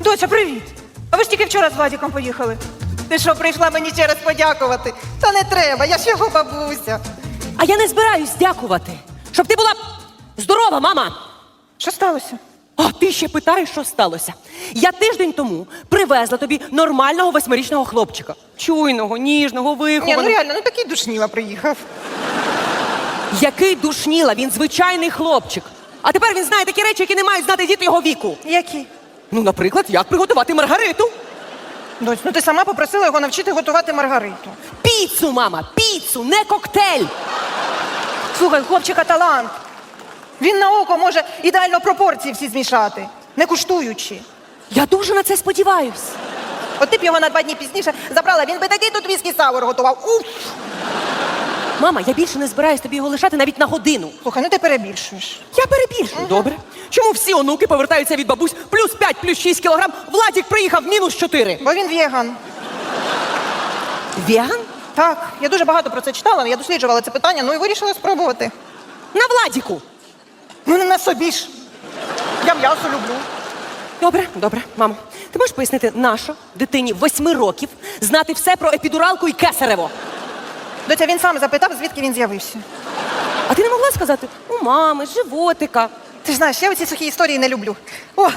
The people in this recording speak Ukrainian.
Доця, привіт! А ви ж тільки вчора з Владіком поїхали. Ти що, прийшла мені через подякувати? Та не треба, я ж його бабуся. А я не збираюсь дякувати, щоб ти була здорова, мама. Що сталося? А ти ще питаєш, що сталося? Я тиждень тому привезла тобі нормального восьмирічного хлопчика. Чуйного, ніжного, Ні, ну реально, ну такий душніла приїхав. Який душніла, він звичайний хлопчик. А тепер він знає такі речі, які не мають знати діти його віку. Які? Ну, наприклад, як приготувати маргариту. Доць, ну ти сама попросила його навчити готувати маргариту. Піцу, мама, піцу, не коктейль. Слухай, хлопчика талант. Він на око може ідеально пропорції всі змішати, не куштуючи. Я дуже на це сподіваюсь. От ти б його на два дні пізніше забрала, він би такий тут віскі сауер готував. Уф! Мама, я більше не збираюсь тобі його лишати навіть на годину. Слухай, ну ти перебільшуєш. Я перебільшую. Добре. Чому всі онуки повертаються від бабусь плюс 5, плюс 6 кілограм? Владік приїхав мінус 4. Бо він веган. Веган? Так, я дуже багато про це читала, я досліджувала це питання, ну і вирішила спробувати. На Владіку. Ну не на собі ж. Я м'ясо люблю. Добре, добре, мамо. Ти можеш пояснити, нащо дитині восьми років знати все про епідуралку і кесарево? Доця він сам запитав, звідки він з'явився. А ти не могла сказати у мами, животика. Ти ж знаєш, я оці сухі історії не люблю. О,